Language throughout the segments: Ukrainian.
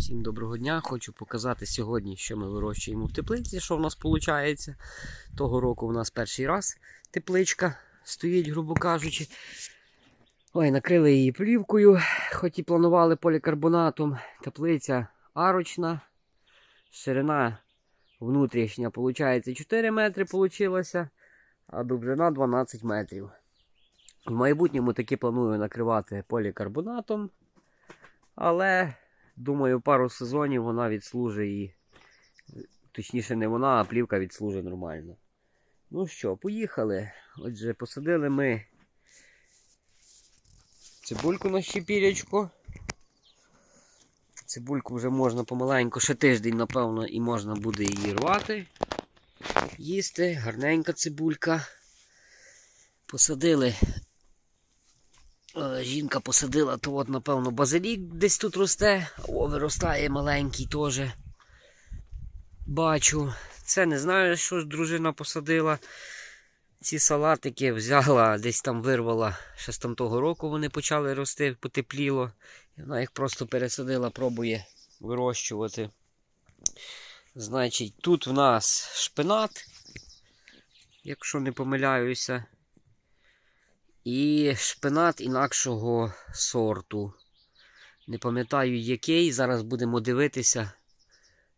Всім доброго дня! Хочу показати сьогодні, що ми вирощуємо в теплиці, що в нас виходить. Того року у нас перший раз тепличка стоїть, грубо кажучи. Ой, накрили її плівкою, хоч і планували полікарбонатом. Теплиця арочна. Ширина внутрішня, виходить, 4 метри получилася, а довжина 12 метрів. В майбутньому таки планую накривати полікарбонатом. Але, думаю, пару сезонів вона відслужить і. Точніше, не вона, а плівка відслужить нормально. Ну що, поїхали. Отже, посадили ми цибульку на щепірячку. Цибульку вже можна помаленьку, ще тиждень, напевно, і можна буде її рвати. Їсти, гарненька цибулька. Посадили Жінка посадила, то от, напевно, базилік десь тут росте, о, виростає маленький теж. Бачу. Це не знаю, що дружина посадила. Ці салатики взяла, десь там вирвала, ще з того року вони почали рости, потепліло. Вона їх просто пересадила, пробує вирощувати. Значить, тут в нас шпинат, якщо не помиляюся. І шпинат інакшого сорту. Не пам'ятаю який. Зараз будемо дивитися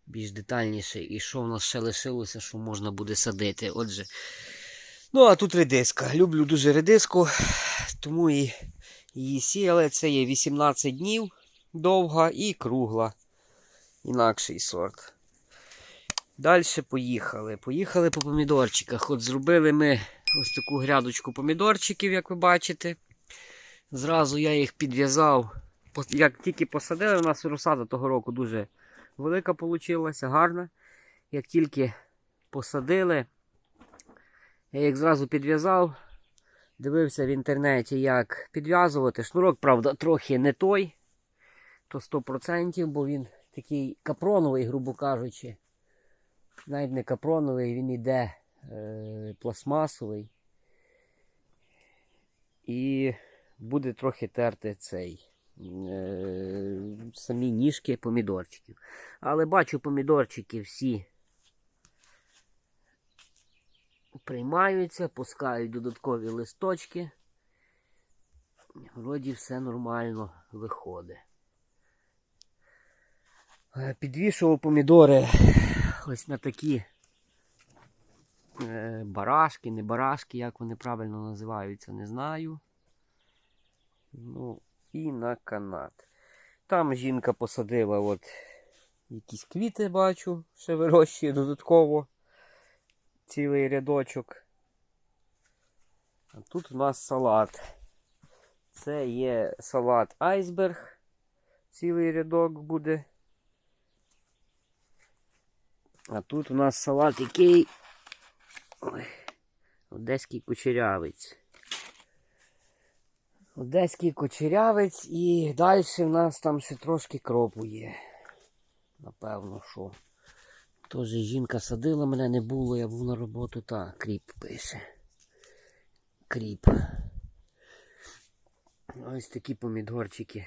більш детальніше. І що в нас ще лишилося, що можна буде садити. Отже. Ну, а тут редиска. Люблю дуже редиску, тому і її сіяли. Це є 18 днів довга і кругла. Інакший сорт. Далі поїхали. Поїхали по помідорчиках. От зробили ми ось таку грядочку помідорчиків, як ви бачите. Зразу я їх підв'язав. Як тільки посадили, у нас розсада того року дуже велика вийшла, гарна. Як тільки посадили, я їх зразу підв'язав. Дивився в інтернеті, як підв'язувати. Шнурок, правда, трохи не той, то 100%, бо він такий капроновий, грубо кажучи. Навіть не капроновий, він іде е, пластмасовий. І буде трохи терти цей е, самі ніжки помідорчиків. Але бачу, помідорчики всі приймаються, пускають додаткові листочки. Вроді все нормально виходить. Е, Підвішував помідори ось на такі е, барашки, не барашки, як вони правильно називаються, не знаю. Ну, і на канат. Там жінка посадила от якісь квіти, бачу, ще вирощує додатково цілий рядочок. А тут у нас салат. Це є салат айсберг. Цілий рядок буде. А тут у нас салат який. Ой, Одеський кучерявець. Одеський кучерявець і далі в нас там ще трошки кропу є. Напевно, що. Тож жінка садила, мене не було, я був на роботу, та кріп пише. Кріп. Ось такі помідорчики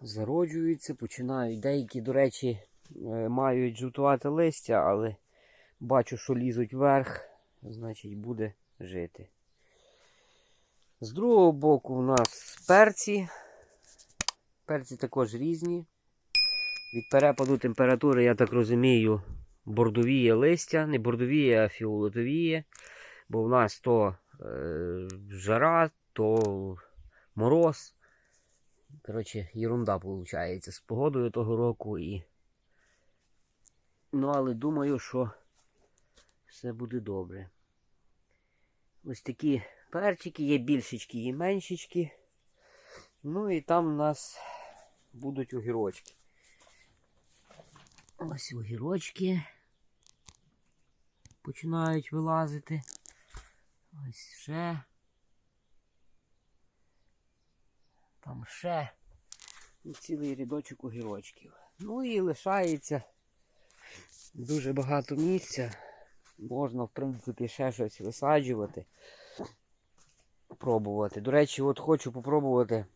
зароджуються, починають. Деякі, до речі, е, мають жовтувати листя, але бачу, що лізуть вверх, значить буде жити. З другого боку у нас перці. Перці також різні. Від перепаду температури, я так розумію, бордовіє листя, не бордовіє, а фіолетовіє. Бо в нас то е, жара, то мороз. Коротше, ерунда виходить з погодою того року. І... Ну, але думаю, що все буде добре. Ось такі перчики, є більшечки, є меншечки. Ну і там у нас будуть огірочки. Ось огірочки починають вилазити. Ось ще. Там ще і цілий рядочок огірочків. Ну і лишається дуже багато місця. Можна, в принципі, ще щось висаджувати. Пробувати. До речі, от хочу попробувати.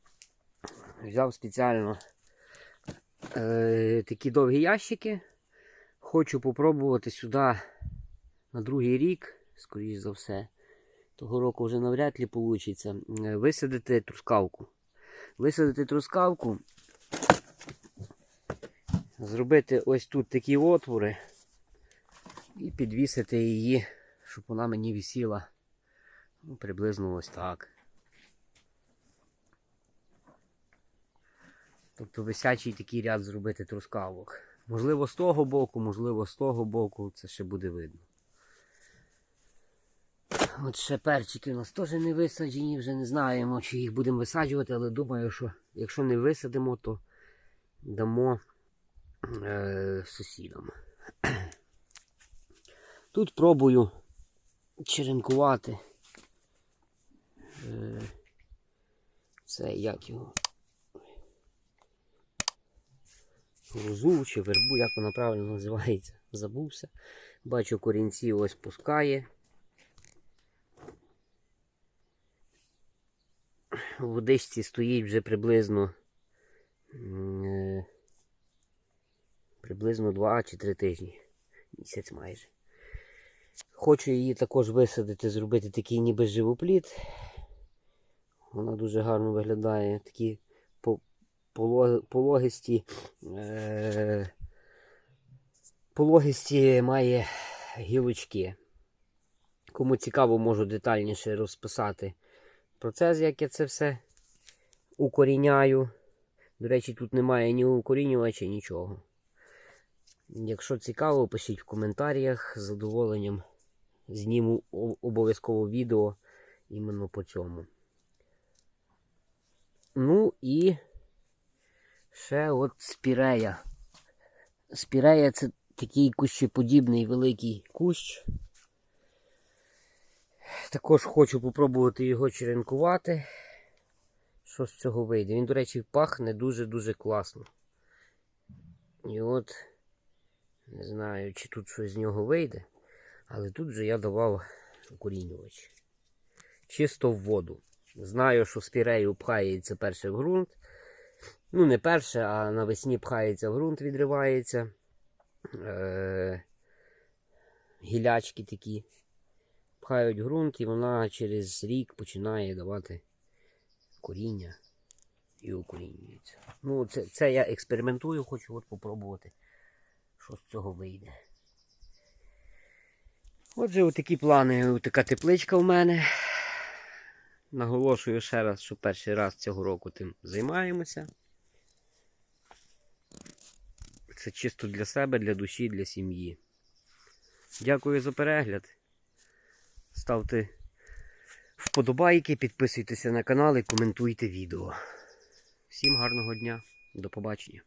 Взяв спеціально е, такі довгі ящики. Хочу попробувати сюди на другий рік, скоріш за все. Того року вже навряд ли вийде. Висадити трускавку. Висадити трускавку. Зробити ось тут такі отвори і підвісити її, щоб вона мені висіла ну, приблизно ось так. Тобто висячий такий ряд зробити трускавок. Можливо, з того боку, можливо, з того боку, це ще буде видно. От ще перчики у нас теж не висаджені, вже не знаємо, чи їх будемо висаджувати, але думаю, що якщо не висадимо, то дамо е, сусідам. Тут пробую черенкувати. Е, це як його. Лозу чи вербу, як вона правильно називається, забувся. Бачу, корінці ось пускає. У водичці стоїть вже приблизно е, приблизно 2 чи 3 тижні. Місяць майже. Хочу її також висадити, зробити такий ніби живопліт. Вона дуже гарно виглядає. Такі по- пологисті, е- пологисті має гілочки. Кому цікаво, можу детальніше розписати процес, як я це все укоріняю. До речі, тут немає ні укорінювача, нічого. Якщо цікаво, пишіть в коментарях з задоволенням. Зніму обов'язково відео іменно по цьому. Ну і ще от спірея. Спірея це такий кущеподібний великий кущ. Також хочу попробувати його черенкувати. Що з цього вийде? Він, до речі, пахне дуже-дуже класно. І от, не знаю, чи тут щось з нього вийде, але тут же я давав укорінювач. Чисто в воду. Знаю, що спірею пхається перше в ґрунт. Ну, не перше, а навесні пхається в ґрунт, відривається. Е- гілячки такі. Пхають ґрунт і вона через рік починає давати коріння і укорінюється. Ну, це, це я експериментую, хочу от попробувати, що з цього вийде. Отже, отакі плани, така тепличка в мене. Наголошую ще раз, що перший раз цього року тим займаємося. Це чисто для себе, для душі, для сім'ї. Дякую за перегляд. Ставте вподобайки, підписуйтеся на канал і коментуйте відео. Всім гарного дня, до побачення.